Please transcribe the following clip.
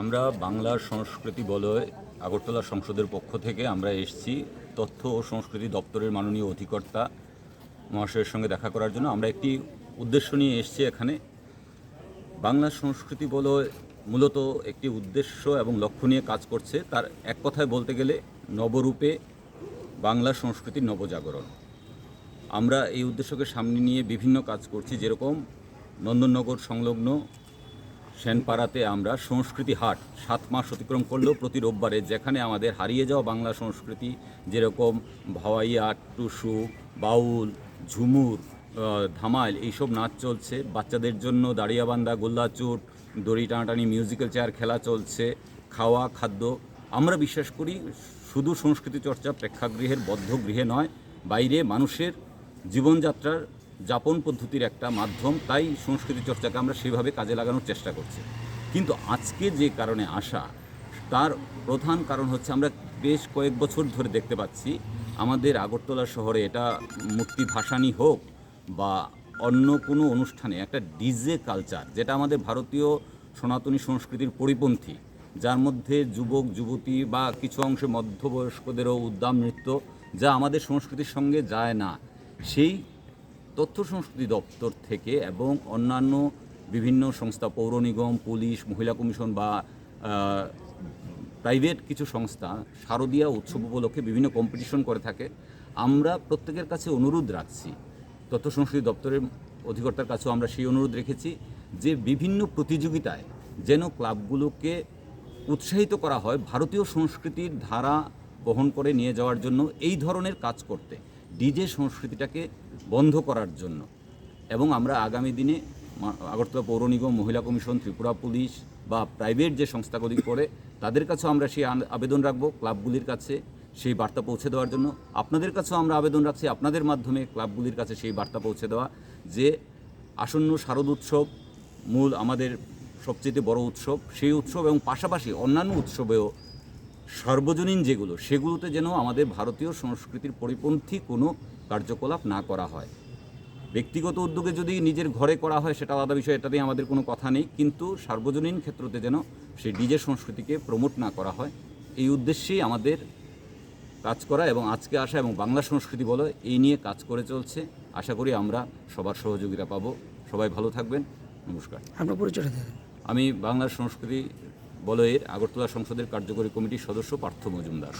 আমরা বাংলার সংস্কৃতি বলয় আগরতলা সংসদের পক্ষ থেকে আমরা এসেছি তথ্য ও সংস্কৃতি দপ্তরের মাননীয় অধিকর্তা মহাশয়ের সঙ্গে দেখা করার জন্য। আমরা একটি উদ্দেশ্য নিয়ে এসেছি এখানে। বাংলার সংস্কৃতি বলয় মূলত একটি উদ্দেশ্য এবং লক্ষ্য নিয়ে কাজ করছে। তার এক কথায় বলতে গেলে নবরূপে বাংলা সংস্কৃতির নবজাগরণ। আমরা এই উদ্দেশ্যকে সামনে নিয়ে বিভিন্ন কাজ করছি। যেরকম নন্দননগর সংলগ্ন সেনপাড়াতে আমরা সংস্কৃতি হাট সাত মাস অতিক্রম করলেও প্রতি রোববারে যেখানে আমাদের হারিয়ে যাওয়া বাংলা সংস্কৃতি, যেরকম ভাওয়াইয়া, টুসু, বাউল, ঝুমুর ধামাইল এইসব নাচ চলছে। বাচ্চাদের জন্য দাঁড়িয়াবান্ধা গোল্লাচুট দড়ি টানাটানি মিউজিক্যাল চেয়ার খেলা চলছে, খাওয়া, খাদ্য। আমরা বিশ্বাস করি শুধু সংস্কৃতি চর্চা প্রেক্ষাগৃহের বদ্ধ গৃহে নয়, বাইরে মানুষের জীবনযাত্রার যাপন পদ্ধতির একটা মাধ্যম, তাই সংস্কৃতি চর্চাকে আমরা সেভাবে কাজে লাগানোর চেষ্টা করছি। কিন্তু আজকে যে কারণে আসা, তার প্রধান কারণ হচ্ছে আমরা বেশ কয়েক বছর ধরে দেখতে পাচ্ছি, আমাদের আগরতলা শহরে এটা মূর্তি ভাসানি হোক বা অন্য কোনো অনুষ্ঠানে একটা ডিজে কালচার, যেটা আমাদের ভারতীয় সনাতনী সংস্কৃতির পরিপন্থী, যার মধ্যে যুবক, যুবতী বা কিছু অংশে মধ্যবয়স্কদেরও উদ্দাম নৃত্য, যা আমাদের সংস্কৃতির সঙ্গে যায় না। সেই তথ্য সংস্কৃতি দপ্তর থেকে এবং অন্যান্য বিভিন্ন সংস্থা, পৌর নিগম, পুলিশ, মহিলা কমিশন বা প্রাইভেট কিছু সংস্থা শারদীয়া উৎসব উপলক্ষে বিভিন্ন কম্পিটিশন করে থাকে। আমরা প্রত্যেকের কাছে অনুরোধ রাখছি, তথ্য সংস্কৃতি দপ্তরের অধিকর্তার কাছেও আমরা সেই অনুরোধ রেখেছি যে বিভিন্ন প্রতিযোগিতায় যেন ক্লাবগুলোকে উৎসাহিত করা হয়, ভারতীয় সংস্কৃতির ধারা বহন করে নিয়ে যাওয়ার জন্য এই ধরনের কাজ করতে। ডিজে সংস্কৃতিটাকে বন্ধ করার জন্য। এবং আমরা আগামী দিনে আগরতলা পৌর নিগম, মহিলা কমিশন, ত্রিপুরা পুলিশ বা প্রাইভেট যে সংস্থাগুলি করে তাদের কাছেও আমরা সেই আবেদন রাখব ক্লাবগুলির কাছে সেই বার্তা পৌঁছে দেওয়ার জন্য। আপনাদের কাছেও আমরা আবেদন রাখছি আপনাদের মাধ্যমে ক্লাবগুলির কাছে সেই বার্তা পৌঁছে দেওয়া যে আসন্ন শারদ উৎসব মূল আমাদের সবচেয়ে বড় উৎসব। সেই উৎসব এবং পাশাপাশি অন্যান্য উৎসবেও সর্বজনীন যেগুলো সেগুলোতে যেন আমাদের ভারতীয় সংস্কৃতির পরিপন্থী কোনো কার্যকলাপ না করা হয়। ব্যক্তিগত উদ্যোগে যদি নিজের ঘরে করা হয় সেটা আলাদা বিষয় এটা নিয়ে আমাদের কোনো কথা নেই। কিন্তু সার্বজনীন ক্ষেত্রতে যেন সেই ডিজে সংস্কৃতিকে প্রমোট না করা হয় এই উদ্দেশ্যেই আমাদের কাজ করা এবং আজকে আসা এবং বাংলা সংস্কৃতি বলো এই নিয়ে কাজ করে চলছে। আশা করি আমরা সবার সহযোগিতা পাবো। সবাই ভালো থাকবেন। নমস্কার। আপনার পরিচয়টা দেবেন আমি বাংলা সংস্কৃতি বলয়ের আগরতলা সংসদের কার্যকরী কমিটির সদস্য পার্থ মজুমদার।